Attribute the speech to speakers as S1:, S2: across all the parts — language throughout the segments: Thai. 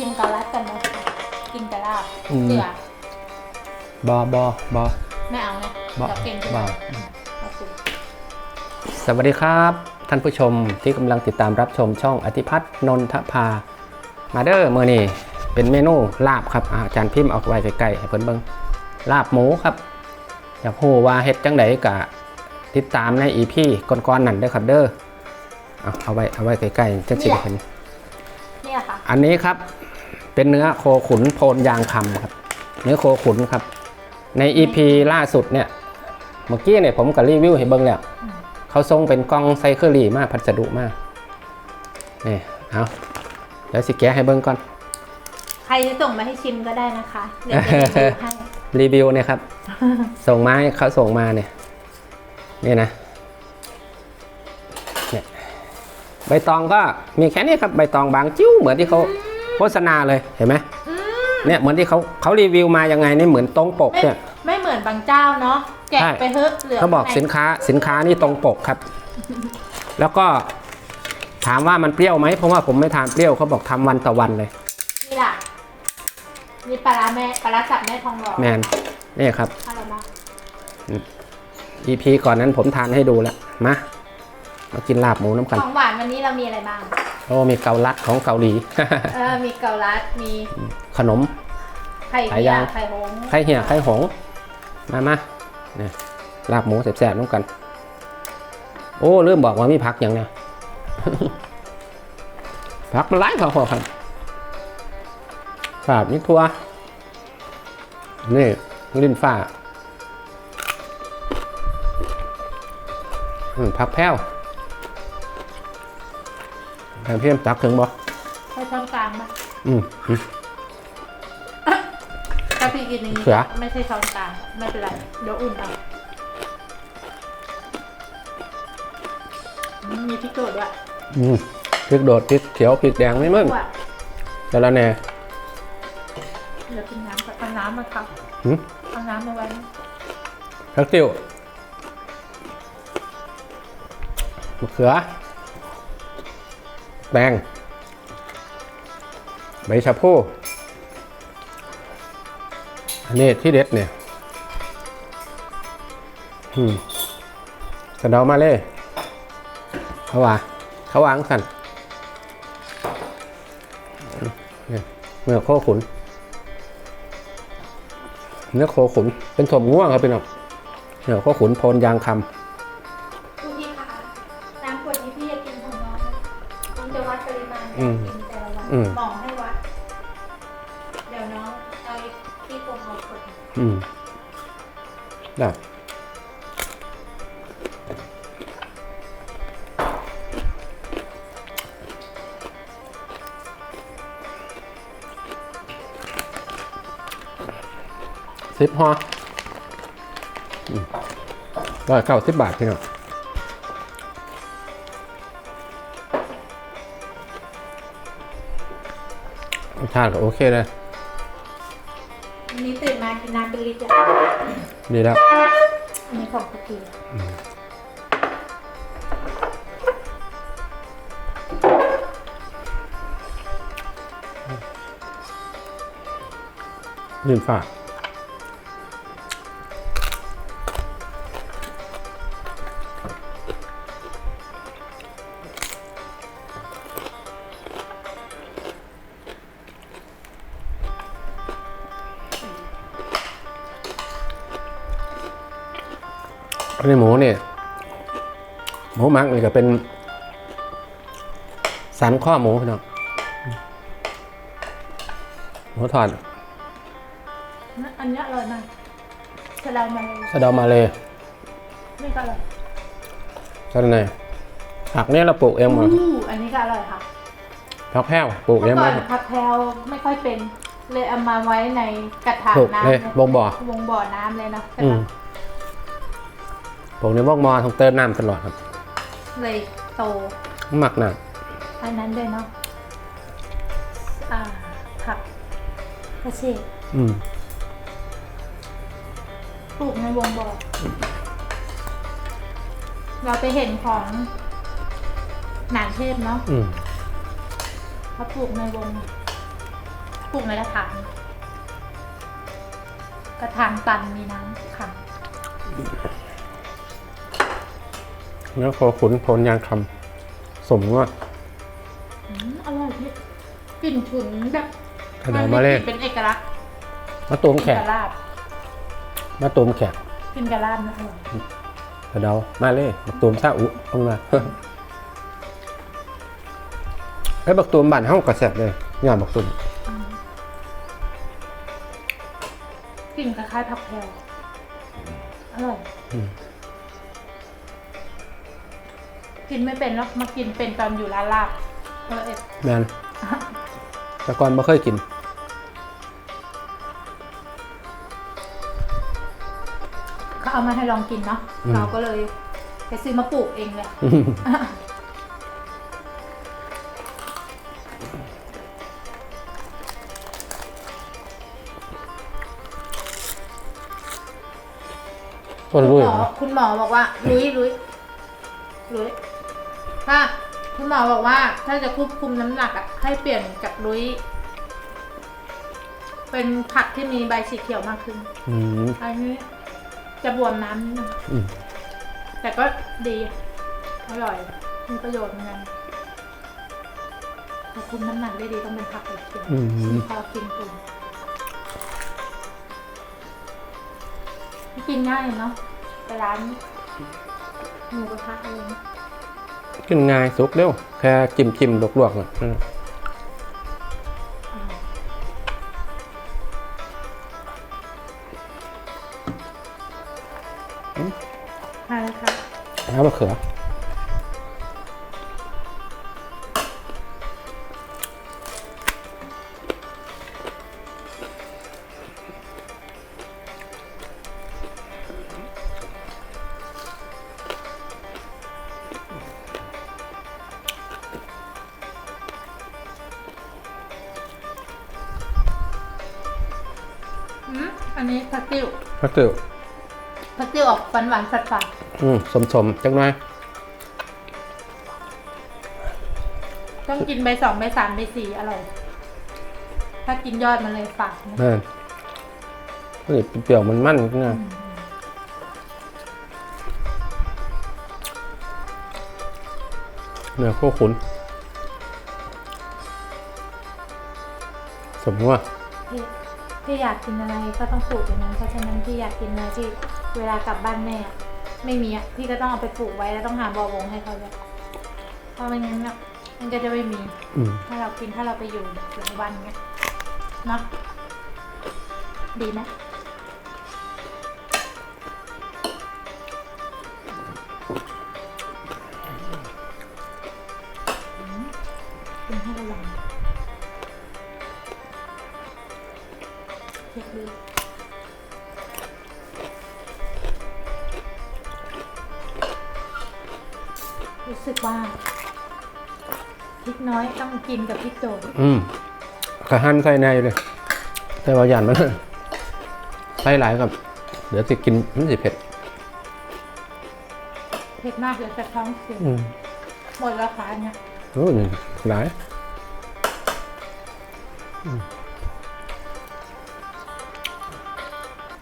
S1: ชิมเกาลัดกันไหมกินแต่ลาบ
S2: อืม
S1: เสือบ
S2: อบอบอ
S1: ไม่เอาไง
S2: บอ
S1: เราเก่งใช่ไห
S2: บ
S1: ม
S2: อ
S1: เอาสิ
S2: สวัสดีครับ ท่านผู้ชมที่กำลังติดตามรับชมช่องอธิพัฒน์นนทภา มาเด้อเมื่อนี้เป็นเมนูลาบครับอาอาจารย์พิมพ์เอาไว้ใกล้ๆให้เพิ่นเบิ่งลาบหมูครับ อยากรู้ว่าเฮ็ดจังไดกะติดตามในอีพีก่อนๆนั่นเด้อครับเด้อเอาเอาไว้เอาไว้ใกล้ๆจังสิได้เห็น
S1: นี่แหละค่ะ
S2: อันนี้ครับ เป็นเนื้อโคขุนโพนยางคำครับ เนื้อโคขุนครับ ใน EP ล่าสุดเนี่ยเมื่อกี้เนี่ยผมก็รีวิวให้เบิ้งแล้ว
S1: อืม
S2: เขาส่งเป็นกล่องไซเคอรี่มาพัสดุมานี่เอาเดี๋ยวสิแกะให้เบิ้งก่อน
S1: ใครจะส่งมาให้ชิมก็ได้นะคะเดี๋ยวจะรีวิวให้
S2: รีวิวเนี่ยครับ ส่งมาให้เขาส่งมาเนี่ยนี่นะเนี่ยใบตองก็มีแค่นี้ครับ ใบตองบางจิ้วเหมือนที่เขา โฆษณาเลยเห็นไหม
S1: อืม
S2: เนี่ยเหมือนที่เขาเขารีวิวมายังไงนี่เหมือนตรงปก
S1: ไม่
S2: เนี่ย
S1: ไม่เหมือนบางเจ้าเนาะแจก
S2: ใช่
S1: ไปเฮ้อะเหลือ
S2: เขาบอก
S1: ข้งใน
S2: สินค้าสินค้านี่ตรงปกครับ แล้วก็ถามว่ามันเปรี้ยวไหมเพราะว่าผมไม่ทานเปรี้ยวเขาบอกทำวันต่อวันเลย
S1: นี่ล่ะนี่ปลาร้าแม่ปลาร้าสับแม่ทองหล่อ
S2: แมนนี่ครับ
S1: อร่อยมาก
S2: EP ก่อนนั้นผมทานให้ดูแล้วมามากินลาบหมูน้ำกัน
S1: ของหวานวันนี้เรามีอะไรบ้าง
S2: โอ้มีเกาลัดของเกาหลี
S1: เออมีเกาลัดมี
S2: ขนม
S1: ไข่
S2: ไข่
S1: เหี่
S2: ยายง
S1: ไข่หงส์
S2: ไข่เหี่ยไข่หงส์มามาเนี่ยลาบหมูแสบๆน้ำกัน โอ้เริ่มบอกว่ามีพักอย่างเนี่ยพักมันไล่พอๆครับฝาดนี่ทัวนี่ลิ้นฟ้าอืมพักแพ้ว แทนเพียมตักถึงบ่
S1: ใช้ช้อนกลางปะ
S2: อืมอืม
S1: ถ้าพี่กินอย่างนี้
S2: เสือ
S1: ไม่ใช่ช้อนกลางไม่เป็นไรเดี๋ยวอุ่นเอาอืมมีพริกโดดด้วย
S2: อืมพริกโดดพริกเขียวพริกแดงไม่มึง
S1: ด้วย
S2: แต่ละแน่
S1: เดี๋ยวกินน้ำก่อนเอาน้ำมาครับ
S2: หืม
S1: เอาน้ำมาไว้
S2: ผักติ้วมะเขือ แบงใบชะพูอันนี้ที่เด็ดเนี่ยอืมกระเดามาเลยเขาว่าเขาวางสั่นเนี่ยเนื้อโคขุน เนื้อโคขุน เป็นถั่วง่วงครับเป็นแบบเนื้อโคขุนโพนยางค
S1: คุ นแต่ละวันหมอให้วัด เดี๋ยวน้องเอาพี่โกงเอาขวดำ
S2: อืม ได้ สิบห่ออืมร้อยเก้าสิบบาทพี่น้อง ชาติก็โอเคเลย
S1: วันนี้ตื่นมากินน้ำเป็นลิตรเลย
S2: ดีแล้ว
S1: อันนี้ของคุกกี้
S2: ลื่นฟ้าอั เนี่ยหมูหมักนี่ก็เป็น สันข้อหมูพี่น้องหมูทอด
S1: อันนี้อร่อยมากสะเดามาเลย
S2: สะเดามาเลย
S1: นี่ก็อร่อย
S2: สะเดาไหนผักเนี่ยเราปลูกเองหมด
S1: อู้อันนี้ก็อร่อยค่ะ
S2: ผักแพ้วปลูกเอ
S1: เมื่
S2: ง
S1: อ
S2: หม
S1: ก่อ
S2: ด
S1: นผักแพรวไม่ค่อยเป็น เลยเอามาไว้ในกระถาง
S2: ปลูก
S1: น้ำ
S2: เลยบ่งบ่อ
S1: วงบ่อน้ำเลยเนาะใช่
S2: อืม
S1: ปะ
S2: ปลูกในบ่องมอต้องเติมน้ำตลอดครับ
S1: เลยโต
S2: หมักหนัก
S1: อันนั้นด้วยเนาะอ่าผักกระเฉด
S2: อืม
S1: ปลูกในวงบ่อเราไปเห็นของหนานเทพเนาะ
S2: อืม
S1: เขาปลูกในวงปรุงในกระถางกระถางตันมีน้ำขัง
S2: แล้วพอขุนพลยางคำสมว่า
S1: อืมอร่อยพี่กลิ่นฉุนแบบ
S2: ขนาดมาเล่
S1: นเป็นเอกลักษณ์
S2: มาตูมแข
S1: กิน
S2: ก
S1: กะลาบ
S2: มาตูมแขก
S1: กินกะลาบนะอร่อย
S2: กระเดามาเล่มาตูมซาอุเอามาไอ้ยบักตูมบ้านเฮากระแสบเลยงานบักตูม
S1: อืมกลิ่นคล้ายๆผักแพรวอร่อย
S2: อืม
S1: กินไม่เป็นแล้วมากินเป็นตอนอยู่ร้านลาบเออเอ็ด
S2: แมนแต่ก่อนไม่เคยกิน
S1: เขาเอามาให้ลองกินเนาะ
S2: อืม
S1: เราก็เลยไปซื้อมาปลูกเองเลย
S2: คน
S1: คุ
S2: รู้
S1: ณ
S2: อ
S1: หม
S2: ยู่
S1: อ
S2: นะ
S1: คุณหมอบอกว่าลุยลุยลุย ถ้าคุณหมอบอกว่าถ้าจะควบคุมน้ำหนักอะให้เปลี่ยนจากลุยเป็นผักที่มีใบสีเขียวมากขึ้น
S2: อืม
S1: อันนี้จะบวมน้ำนิดนึง
S2: อืม
S1: แต่ก็ดีอร่อย มีประโยชน์เหมือนกันถ้าคุมน้ำหนักได้ดีต้องเป็นผักใบเขียว
S2: อืม
S1: พอกินตุนกินง่ายเนาะไปร้านหมูกระทะอะไรเงี้ย
S2: กินง่ายสุกเร็ว แค่จิ้มจิ้มลวกๆอะอืม
S1: อร่อยมาแล้วค่ะ
S2: แล้วมะเขือ พักติว
S1: ผักติ้วออกหวานหวานๆฝาดฝาด
S2: อืมสมสมๆจังหน่อย
S1: ๆต้องกินใบสองใบสามใบสี่อร่อย ถ้ากินยอดมันเลยฝาดนะ
S2: นั่นนี่เปรี้ยวมันมันๆนะเนี่ยโคขุน สมว่า
S1: พี่ พี่อยากกินอะไรก็ต้องปลูกอย่างนั้นเพราะฉะนั้นพี่อยากกินอะไรที่เวลากลับบ้านแม่อะไม่มีอะพี่ก็ต้องเอาไปปลูกไว้แล้วต้องหาบ่อวงให้เขาเลยเพราะไม่งั้นอะมันก็จะไม่มี
S2: อืม
S1: ถ้าเรากินถ้าเราไปอยู่หลายวันเงี้ยเนาะดีไหม รู้สึกว่าพริกน้อยต้องกินกับพริกโดด
S2: อืมกระหั่นใส่ในเลยใส่บาหยันมันใส่หลายกับ เดี๋ยวสิกินมันสิเผ็ด
S1: เผ็ดมากเดี๋ยวจะท้องเสีย
S2: อืม
S1: หมดราคาเนี่ย
S2: โอ้ยหลาย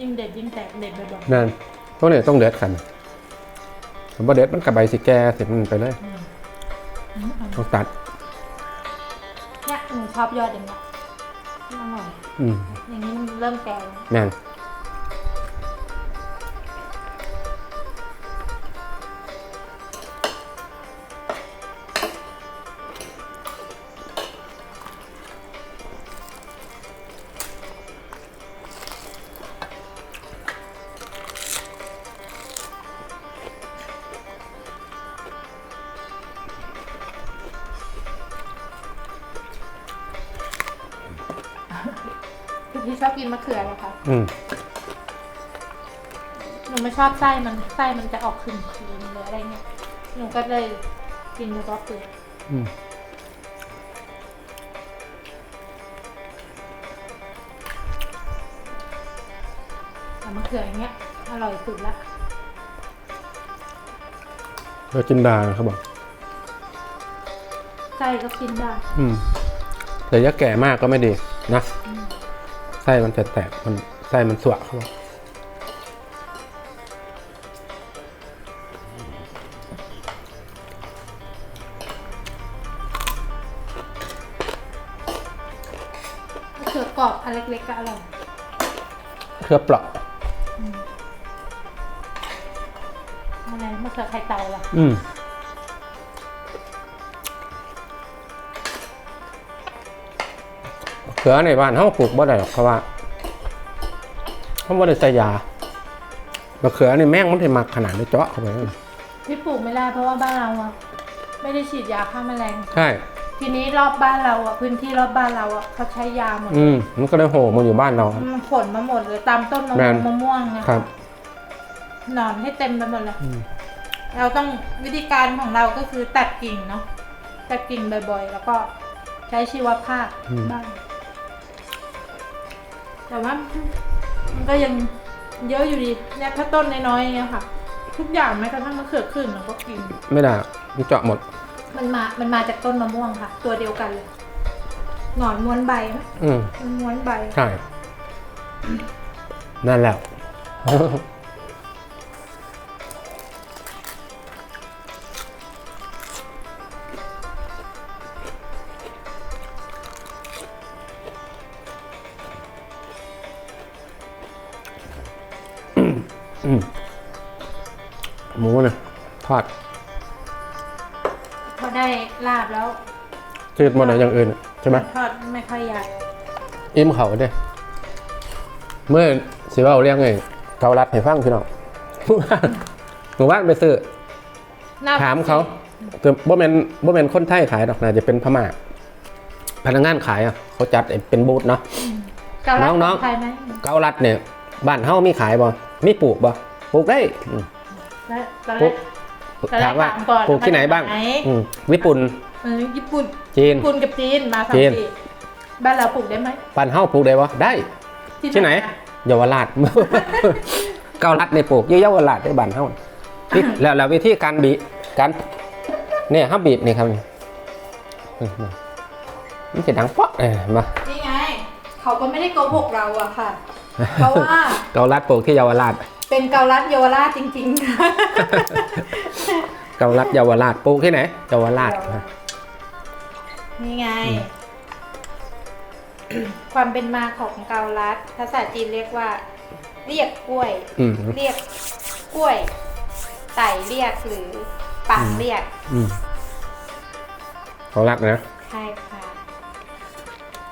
S1: ยิ่งเด็ดยิ่งแตกเด็ดบ่อย
S2: นั่นพวกนี้ต้องเด็ดกัน ถ้าบ่เด็ดมันกับใบสิแก่สิมันไปเลย
S1: ๆอืมอืมอัน
S2: ต้องตัด
S1: เนี่ยหนูชอบยอดอย่างเงี้ยอร่อย
S2: อืม
S1: อย่างนี้มันเริ่มแก่แล้ว
S2: แม่น
S1: พี่ชอบกินมะเขือเหรอคะ
S2: อืม
S1: หนูไม่ชอบไส้มันไส้มันจะออกขึ้นคืนหรืออะไรเงี้ยหนูก็เลยกินเฉพาะเปลือก
S2: อืม
S1: แต่มะเขืออย่างเงี้ยอร่อยสุดละ
S2: เราจินดาเขาบอก
S1: ไส้ก็กินได้
S2: อืมแต่อยาแก่มากก็ไม่ดี
S1: อ
S2: นะ ไส้มันจะแตกมันไส้มันสวะเข้ามา
S1: มะเขือกรอบอันเล็กๆก็อร่อย
S2: เครือเปราะ
S1: อะไรมะเขือไข่เต่าล่ะ
S2: อืม ขือในบ้านเขาปลูกบ่ได้หรอกเพราะว่าเขาบ่ได้ใส่ยามะเขือนี่แม่งมันถึมักขนาดได้เจาะเข้าไปนั่น
S1: ที่ปลูกไม่ได้เพราะว่าบ้านเราอะไม่ได้ฉีดยาฆ่าแมลง
S2: ใช่
S1: ทีนี้รอบบ้านเราอะพื้นที่รอบบ้านเราอะเขาใช้ยาหมด
S2: อืมมันก็เลยโหมันอยู่บ้านเราครับ
S1: มันผลมาหมดเลยตามต้นมะ
S2: แม่
S1: ม่วง
S2: น
S1: มะม่วงนะ
S2: ค
S1: คะ
S2: รับ
S1: หนอนให้เต็มไปหมดเลย
S2: อืม
S1: เราต้องวิธีการของเราก็คือตัดกิ่งเนาะตัดกิ่งบ่อยๆ แล้วก็ใช้ชีวภาพบ้าง แต่ว่ามันก็ยังเยอะอยู่ดีเนี่ยถ้าต้นน้อยๆเนี่ยค่ะ ทุกอย่างแม้กระทั่งมะเขือขึ้นเราก็กิน
S2: ไม่ได้มันเจาะหมด
S1: มันมา มันมาจากต้นมะม่วงค่ะ ตัวเดียวกันเลย หนอนม้วนใบไหม
S2: อืม
S1: มันม้วนใบ
S2: ใช่ นั่นแหละ จืดหมดเลยอย่างอื่นใช่ไหม
S1: ทอดไม่ค่อยใหญ่
S2: อิ่มเขาเด้เมื่อสิว่าเรียกไงเกาลัดให้ฟังพี่น้องหมู่บ้านไปซื้อ
S1: หน้
S2: ถามเขาแต่บ่แม่นบ่แม่นคนไทยขายดอกน่าจะเป็นพม่าพนักงานขายอะเขาจัดเป็นบูธเนาะ
S1: เกาลัด
S2: น้องๆ
S1: ขไทยไหม
S2: เกาลัดเนี่ยบ้านเฮามีขายบ่มีปลูกบ่ปลูกได้อืม
S1: แล้วตอน
S2: ป
S1: แร
S2: ลู
S1: ก
S2: ก
S1: ตอนแรก
S2: ถามว่า
S1: ถามก่อน
S2: ปลูกที่ไหนบ้าง
S1: ไหน
S2: อืมญี่ปุ่น
S1: เออญี่ปุ่น
S2: จีน
S1: ญี่ปุ่นกับจีนมาสาม
S2: จีน
S1: ปีบ้านเราปลูกได้ไหม
S2: บ้านเฮาปลูกได้บ่ได้ ที่ไหน
S1: อะ
S2: เยาวราช เกาลัดในปลูกอยู่เยาวราชได้บ้านเฮาวิแล้วแล้ววิธีการบีบการเนี่ยเฮาบีบนี่ครับนี่อืมมันจะดังป๊อกเออมา
S1: นี่ไง เขาก็ไม่ได้โกหกเราอะค่ะ เพราะว่า
S2: เกาลัดปลูกที่เยาวราช
S1: เป็นเกาลัดเยาวราชจริงๆค่ะ
S2: เกาลัดเยาวราชปลูกที่ไหนเยาวราช
S1: นี่ ไง ความเป็นมาของเกาลัด ภาษาจีนเรียกว่า เรียกกล้วย
S2: อืม
S1: เรียกกล้วย ไต่เรียกหรือปังเรียก
S2: อืมเกาลัดนะ
S1: ใช่ค่ะ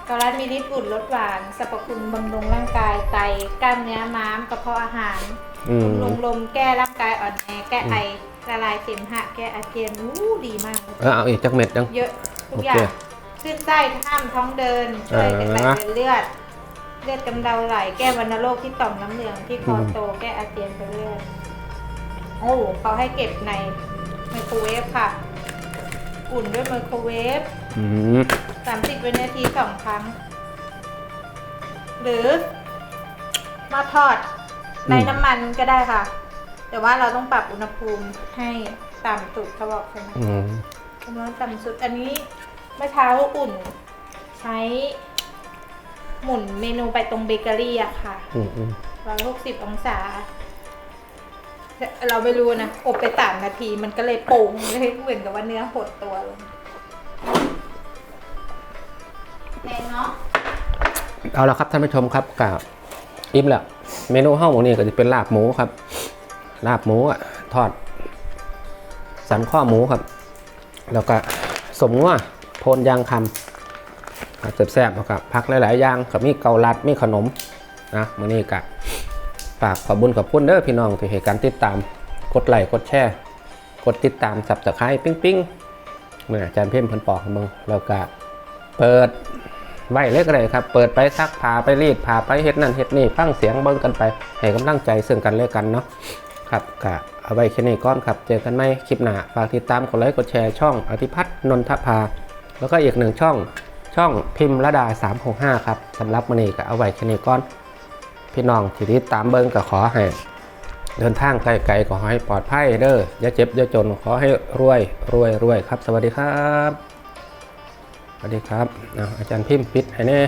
S1: เกาลัดมีฤทธิ์อุ่นลดหวานสรรพคุณบำรุงร่างกายไตกล้ามเนื้อม้ามกระเพาะอาหาร
S2: อืม
S1: บำรุงลมแก้ร่างกายอ่อนแอแก้ไอละลายเสมหะแก้อาเจียนอู้ดีมาก
S2: เออเอาอีกจักเม็ดดัง
S1: เยอะ ทุก
S2: โอ
S1: อย่า
S2: เค
S1: งขึ้นไส้ห้ามท้องเดินช่วยกระตุ้นเลือด เลือดกำเดาไหล แก้วัณโรคที่ต่อมน้ำเหลืองที่คอโต แก้อาเจียนไปเรื่อยโอ้เขาให้เก็บในไมโครเวฟค่ะ อุ่นด้วยไมโครเวฟ
S2: อืม
S1: 30วินาทีสองครั้ง หรือมาทอดในน้ำมันก็ได้ค่ะ แต่ว่าเราต้องปรับอุณหภูมิให้ต่ำสุดเขาบอกใช่ไหม
S2: อืม
S1: กำลังต่ำสุดอันนี้เมื่อเช้าอุ่นใช้ หมุนเมนูไปตรงเบเกอรี่อะค่ะ
S2: อืมอืม
S1: ร้อยหกสิบองศา เราไม่รู้นะ อบไปสามนาทีมันก็เลยโป่งเลยเหมือนกับว่าเนื้อหดตัวลงแน่เนาะ
S2: เอาละครับท่านผู้ชมครับกับอิ่มแล้วเมนูห้องของนี่ก็จะเป็นลาบหมูครับ ลาบหมูอะทอด สันข้อหมูครับ แล้วก็สมงัวโพนยางคำแซ่บๆแล้วกับพักหลายๆอย่างกับมีเกาลัดมีขนมนะมื้อนี้กะฝากขอบุญขอบคุณเด้อพี่น้องที่ให้การติดตามกดไลค์กดแชร์กดติดตามสับสไครต์ปิ้งปิ้งๆเมื่ออาจารย์เพ่มพันปอกมึงแล้วก็เปิดไว้เล็กเลยครับ เปิดไปซักผ้าไปรีดผ้าไปเฮ็ดนั่นเฮ็ดนี่ฟังเสียงเบิ่งกันไปให้กำลังใจซึ่งกันและกันเนาะครับก็ เอาไว้แค่นี้ก่อนครับ เจอกันใหม่คลิปหน้า ฝากติดตามกดไลค์กดแชร์ช่องอธิพัฒน์นนทภา แล้วก็อีกหนึ่งช่องช่องพิมพ์ระดา 365 ครับสำหรับมื้อนี้ก็เอาไว้แค่นี้ก่อน พี่น้องที่ติดตามเบิ่งก็ขอให้เดินทางไกลๆขอให้ปลอดภัยเด้ออย่าเจ็บอย่าจนขอให้รวยรวยรวยครับ สวัสดีครับ สวัสดีครับอาจารย์พิมพ์ปิดให้แน่